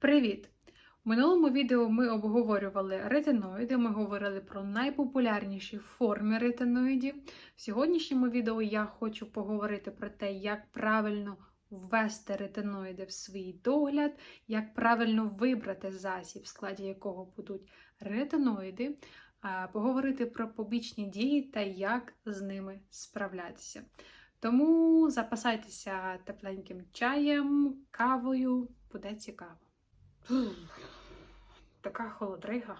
Привіт! В минулому відео ми обговорювали ретиноїди, ми говорили про найпопулярніші форми ретиноїдів. В сьогоднішньому відео я хочу поговорити про те, як правильно ввести ретиноїди в свій догляд, як правильно вибрати засіб, в складі якого будуть ретиноїди, поговорити про побічні дії та як з ними справлятися. Тому запасайтеся тепленьким чаєм, кавою, буде цікаво. Така холодрига.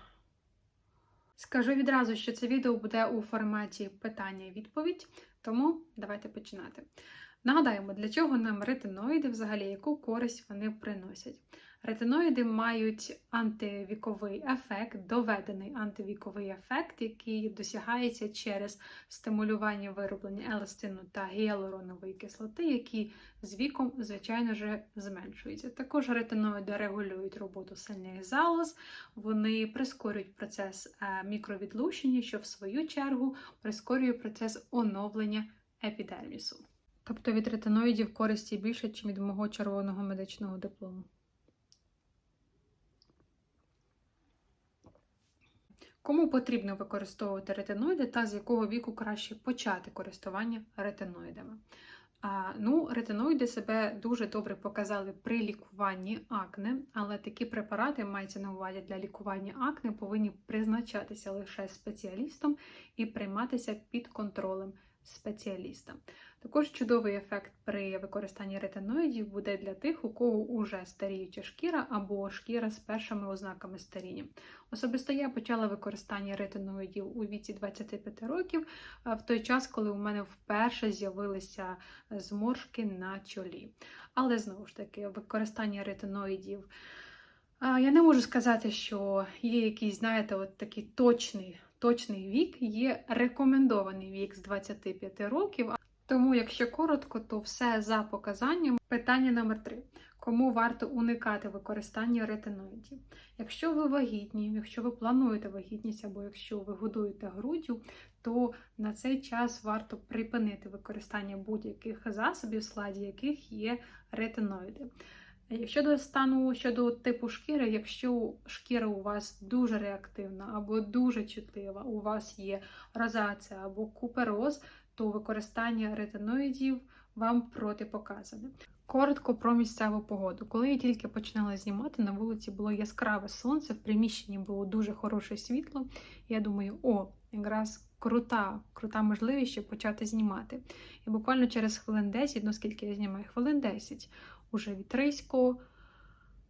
Скажу відразу, що це відео буде у форматі питання і відповідь, тому давайте починати. Нагадаємо, для чого нам ретиноїди, взагалі, яку користь вони приносять. Ретиноїди мають антивіковий ефект, доведений антивіковий ефект, який досягається через стимулювання вироблення еластину та гіалуронової кислоти, які з віком, звичайно ж, зменшуються. Також ретиноїди регулюють роботу сильних залоз, вони прискорюють процес е, мікровідлущення, що в свою чергу прискорює процес оновлення епідермісу. Тобто від ретиноїдів користі більше, ніж від мого червоного медичного диплому. Кому потрібно використовувати ретиноїди та з якого віку краще почати користування ретиноїдами? А, ну, ретиноїди себе дуже добре показали при лікуванні акне, але такі препарати мається на увазі для лікування акне повинні призначатися лише спеціалістом і прийматися під контролем спеціаліста. Також чудовий ефект при використанні ретиноїдів буде для тих, у кого уже старіюча шкіра або шкіра з першими ознаками старіння. Особисто я почала використання ретиноїдів у віці 25 років, в той час, коли у мене вперше з'явилися зморшки на чолі. Але знову ж таки, використання ретиноїдів. Я не можу сказати, що є якийсь, знаєте, от такий точний точний вік, є рекомендований вік з 25 років. Тому, якщо коротко, то все за показанням. Питання номер 3. Кому варто уникати використання ретиноїдів? Якщо ви вагітні, якщо ви плануєте вагітність або якщо ви годуєте груддю, то на цей час варто припинити використання будь-яких засобів, в складі яких є ретиноїди. Щодо стану, щодо типу шкіри, якщо шкіра у вас дуже реактивна або дуже чутлива, у вас є розація або купероз, то використання ретиноїдів вам протипоказане. Коротко про місцеву погоду. Коли я тільки починала знімати, на вулиці було яскраве сонце, в приміщенні було дуже хороше світло. Я думаю, о, якраз крута, крута можливість щоб почати знімати. І буквально через хвилин 10, ну скільки я знімаю, хвилин 10, уже вітрисько,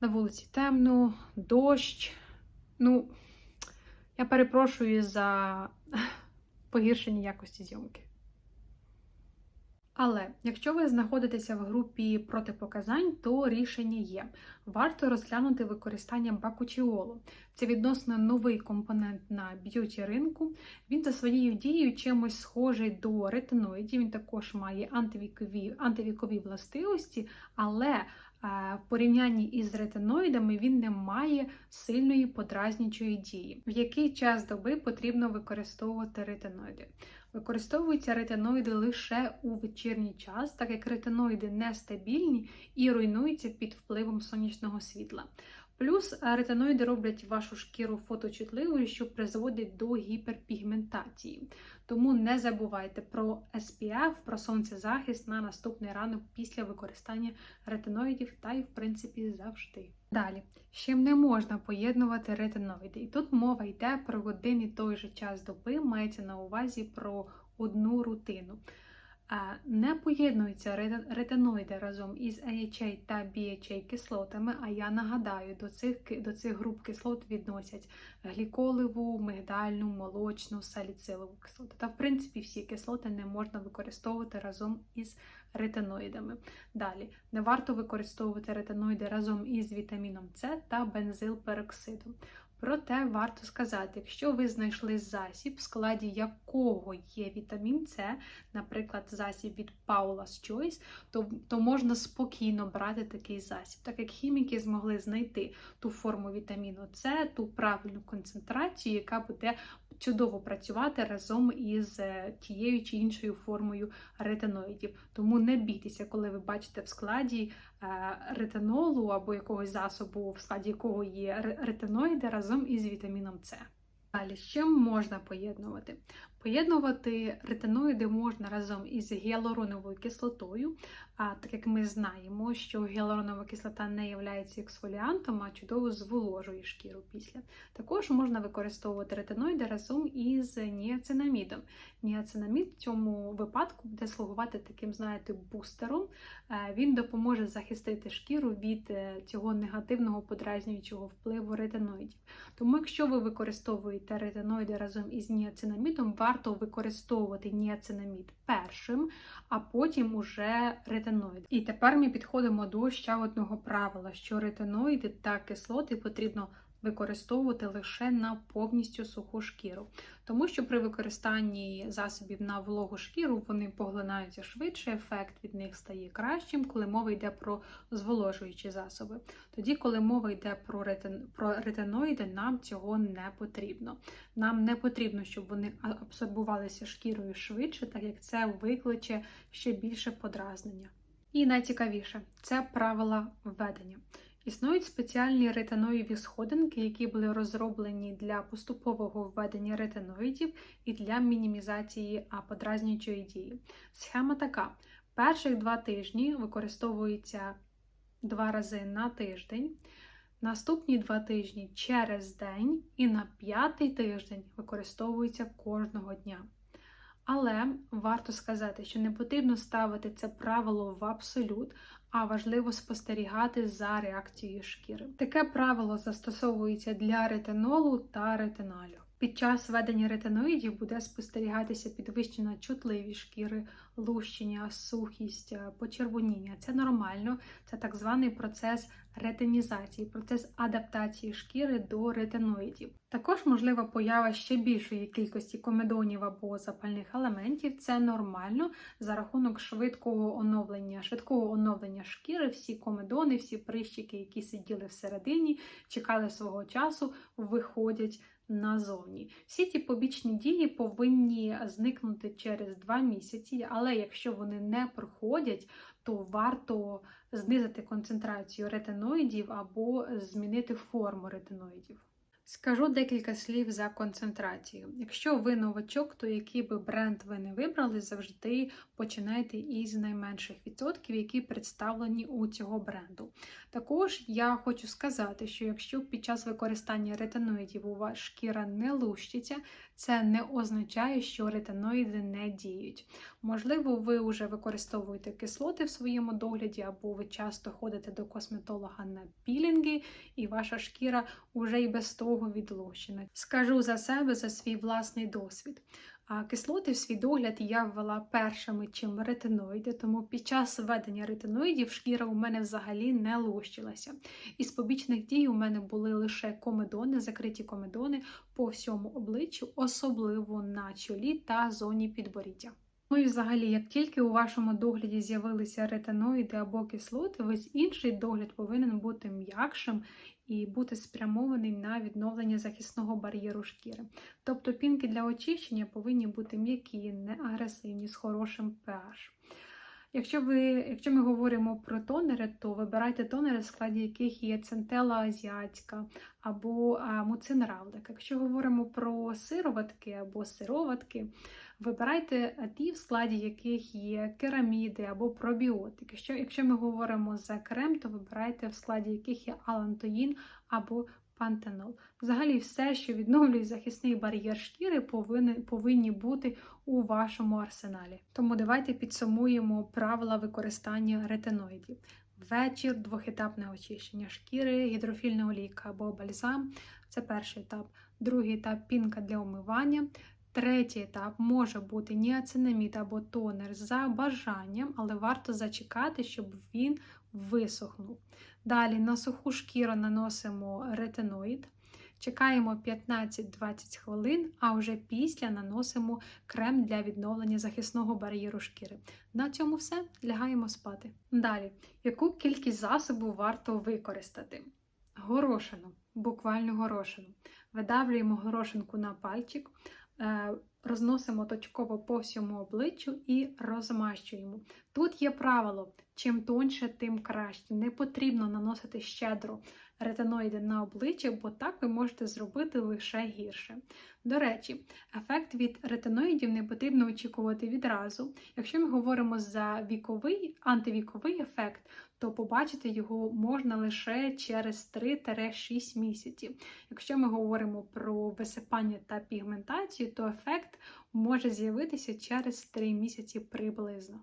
на вулиці темно, дощ. Ну, я перепрошую за погіршення якості зйомки. Але якщо ви знаходитеся в групі протипоказань, то рішення є. Варто розглянути використання бакучіолу. Це відносно новий компонент на б'юті ринку. Він за своєю дією чимось схожий до ретиноїдів. Він також має антивікові, антивікові властивості, але в порівнянні із ретиноїдами він не має сильної подразнічої дії. В який час доби потрібно використовувати ретиноїди? Використовуються ретиноїди лише у вечірній час, так як ретиноїди нестабільні і руйнуються під впливом сонячного світла. Плюс ретиноїди роблять вашу шкіру фоточутливою, що призводить до гіперпігментації. Тому не забувайте про SPF, про сонцезахист на наступний ранок після використання ретиноїдів та й, в принципі, завжди. Далі, з чим не можна поєднувати ретиноїди. І тут мова йде про один і той же час доби, мається на увазі про одну рутину. Не поєднуються ретиноїди разом із AHA та BHA кислотами, а я нагадаю, до цих до цих груп кислот відносять гліколеву, мигдальну, молочну, саліцилову кислоту. Та, в принципі, всі кислоти не можна використовувати разом із ретиноїдами. Далі, не варто використовувати ретиноїди разом із вітаміном С та бензилпероксидом. Проте варто сказати, якщо ви знайшли засіб, в складі якого є вітамін С, наприклад, засіб від Paula's Choice, то то можна спокійно брати такий засіб, так як хіміки змогли знайти ту форму вітаміну С, ту правильну концентрацію, яка буде чудово працювати разом із е, тією чи іншою формою ретиноїдів. Тому не бійтеся, коли ви бачите в складі ретинолу або якогось засобу, в складі якого є ре- ретиноїди разом із вітаміном С. Далі, з чим можна поєднувати? Поєднувати ретиноїди можна разом із гіалуроновою кислотою, а так як ми знаємо, що гіалуронова кислота не є ексфоліантом, а чудово зволожує шкіру після. Також можна використовувати ретиноїди разом із ніацинамідом. Ніацинамід в цьому випадку буде слугувати таким, знаєте, бустером. Е, Він допоможе захистити шкіру від е, цього негативного подразнюючого впливу ретиноїдів. Тому, якщо ви використовуєте ретиноїди разом із ніацинамідом, варто використовувати ніацинамід першим, а потім уже ретиноїд. І тепер ми підходимо до ще одного правила: що ретиноїди та кислоти потрібно використовувати лише на повністю суху шкіру, тому що при використанні засобів на вологу шкіру вони поглинаються швидше, ефект від них стає кращим, коли мова йде про зволожуючі засоби. Тоді, коли мова йде про ретин... про ретиноїди, нам цього не потрібно. Нам не потрібно, щоб вони абсорбувалися шкірою швидше, так як це викличе ще більше подразнення. І найцікавіше це правила введення. Існують спеціальні ретиноїві сходинки, які були розроблені для поступового введення ретиноїдів і для мінімізації подразнюючої дії. Схема така: перших два тижні використовується два рази на тиждень, наступні два тижні через день, і на п'ятий тиждень використовується кожного дня. Але варто сказати, що не потрібно ставити це правило в абсолют, а важливо спостерігати за реакцією шкіри. Таке правило застосовується для ретинолу та ретиналю. Під час введення ретиноїдів буде спостерігатися підвищена чутливість шкіри, лущення, сухість, почервоніння. Це нормально, це так званий процес ретинізації, процес адаптації шкіри до ретиноїдів. Також можлива поява ще більшої кількості комедонів або запальних елементів. Це нормально за рахунок швидкого оновлення, швидкого оновлення шкіри. Всі комедони, всі прищики, які сиділи всередині, чекали свого часу, виходять назовні. Всі ці побічні дії повинні зникнути через два місяці, але якщо вони не проходять, то варто знизити концентрацію ретиноїдів або змінити форму ретиноїдів. Скажу декілька слів за концентрацію. Якщо ви новачок, то який би бренд ви не вибрали, завжди починайте із найменших відсотків, які представлені у цього бренду. Також я хочу сказати, що якщо під час використання ретиноїдів у вас шкіра не лущиться, це не означає, що ретиноїди не діють. Можливо, ви вже використовуєте кислоти в своєму догляді, або ви часто ходите до косметолога на пілінги, і ваша шкіра вже і без того відлущена. Скажу за себе, за свій власний досвід. А кислоти в свій догляд я ввела першими, чим ретиноїди, тому під час введення ретиноїдів шкіра у мене взагалі не лущилася. Із побічних дій у мене були лише комедони, закриті комедони по всьому обличчю, особливо на чолі та зоні підборіддя. Ну і взагалі, як тільки у вашому догляді з'явилися ретиноїди або кислоти, весь інший догляд повинен бути м'якшим і бути спрямований на відновлення захисного бар'єру шкіри. Тобто пінки для очищення повинні бути м'які, не агресивні, з хорошим pH. Якщо ви, якщо ми говоримо про тонери, то вибирайте тонери, в складі яких є центела азіатська або муцин равлик. Якщо говоримо про сироватки або сироватки, вибирайте ті, в складі яких є кераміди або пробіотики. Якщо, якщо ми говоримо за крем, то вибирайте в складі яких є алантоїн або пантенол. Взагалі, все, що відновлює захисний бар'єр шкіри, повинні, повинні бути у вашому арсеналі. Тому давайте підсумуємо правила використання ретиноїдів. Вечір, двохетапне очищення шкіри, гідрофільна олійка або бальзам це перший етап. Другий етап пінка для умивання. Третій етап може бути ніацинамід або тонер за бажанням, але варто зачекати, щоб він висохнув. Далі на суху шкіру наносимо ретиноїд. Чекаємо 15-20 хвилин, а вже після наносимо крем для відновлення захисного бар'єру шкіри. На цьому все лягаємо спати. Далі, яку кількість засобу варто використати? Горошину, буквально горошину. Видавлюємо горошинку на пальчик, Розносимо точково по всьому обличчю і розмащуємо. Тут є правило: чим тоньше, тим краще. Не потрібно наносити щедро ретиноїди на обличчя, бо так ви можете зробити лише гірше. До речі, ефект від ретиноїдів не потрібно очікувати відразу. Якщо ми говоримо за віковий антивіковий ефект, то побачити його можна лише через 3-6 місяців. Якщо ми говоримо про висипання та пігментацію, то ефект може з'явитися через 3 місяці приблизно.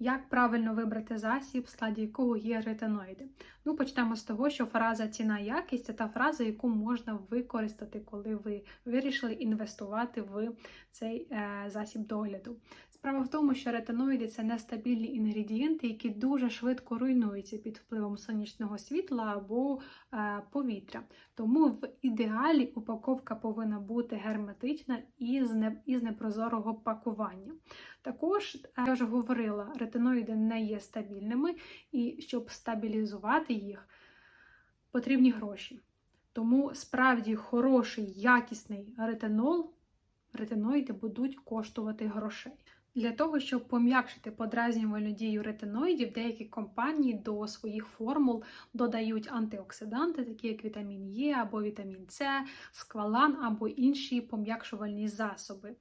Як правильно вибрати засіб, в складі якого є ретиноїди? Ну, почнемо з того, що фраза ціна якість це та фраза, яку можна використати, коли ви вирішили інвестувати в цей е, засіб догляду. Справа в тому, що ретиноїди це нестабільні інгредієнти, які дуже швидко руйнуються під впливом сонячного світла або е, повітря. Тому в ідеалі упаковка повинна бути герметична і з, не, і з непрозорого пакування. Також, е, я вже говорила, ретиноїди не є стабільними, і щоб стабілізувати їх, потрібні гроші. Тому справді хороший, якісний ретинол, ретиноїди будуть коштувати грошей. Для того, щоб пом'якшити подразнювальну дію ретиноїдів, деякі компанії до своїх формул додають антиоксиданти, такі як вітамін Е або вітамін С, сквалан або інші пом'якшувальні засоби.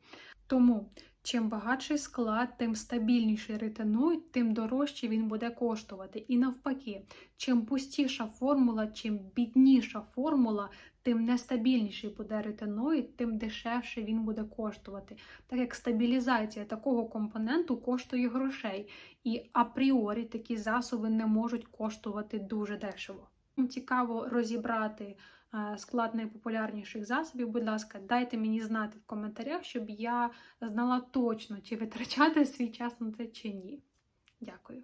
Тому чим багатший склад, тим стабільніший ретиноїд, тим дорожче він буде коштувати. І навпаки, чим пустіша формула, чим бідніша формула, тим нестабільніший буде ретиноїд, тим дешевше він буде коштувати. Так як стабілізація такого компоненту коштує грошей, і апріорі такі засоби не можуть коштувати дуже дешево. Цікаво розібрати склад найпопулярніших засобів, будь ласка, дайте мені знати в коментарях, щоб я знала точно, чи витрачати свій час на це чи ні. Дякую.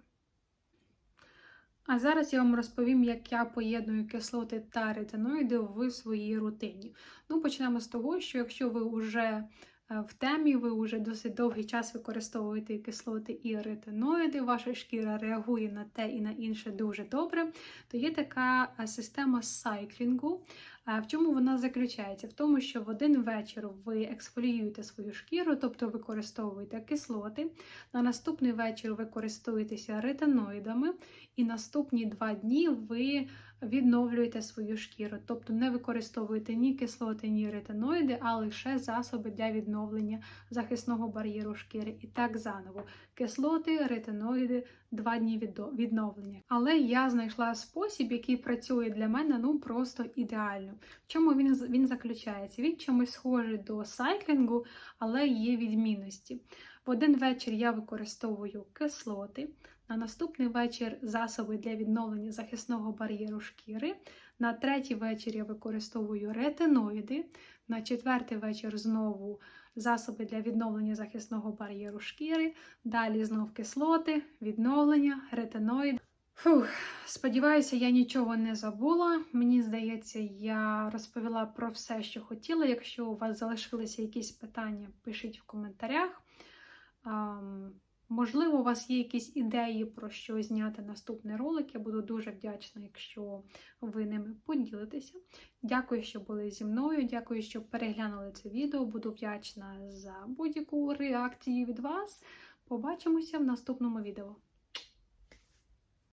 А зараз я вам розповім, як я поєдную кислоти та ретиноїди в своїй рутині. Ну, почнемо з того, що якщо ви вже в темі, ви вже досить довгий час використовуєте кислоти і ретиноїди, ваша шкіра реагує на те і на інше дуже добре, то є така система сайклінгу. В чому вона заключається? В тому, що в один вечір ви ексфоліюєте свою шкіру, тобто використовуєте кислоти. На наступний вечір ви користуєтеся ретиноїдами, і наступні два дні ви відновлюєте свою шкіру, тобто не використовуєте ні кислоти, ні ретиноїди, а лише засоби для відновлення захисного бар'єру шкіри. І так заново. Кислоти, ретиноїди, два дні відновлення. Але я знайшла спосіб, який працює для мене ну просто ідеально. В чому він він заключається? Він чомусь схожий до сайклінгу, але є відмінності. В один вечір я використовую кислоти. На наступний вечір засоби для відновлення захисного бар'єру шкіри. На третій вечір я використовую ретиноїди. На четвертий вечір знову засоби для відновлення захисного бар'єру шкіри. Далі знов кислоти, відновлення, ретиноїд. Фух, Сподіваюся, я нічого не забула. Мені здається, я розповіла про все, що хотіла. Якщо у вас залишилися якісь питання, пишіть в коментарях. Можливо, у вас є якісь ідеї, про що зняти наступний ролик. Я буду дуже вдячна, якщо ви ними поділитеся. Дякую, що були зі мною. Дякую, що переглянули це відео. Буду вдячна за будь-яку реакцію від вас. Побачимося в наступному відео.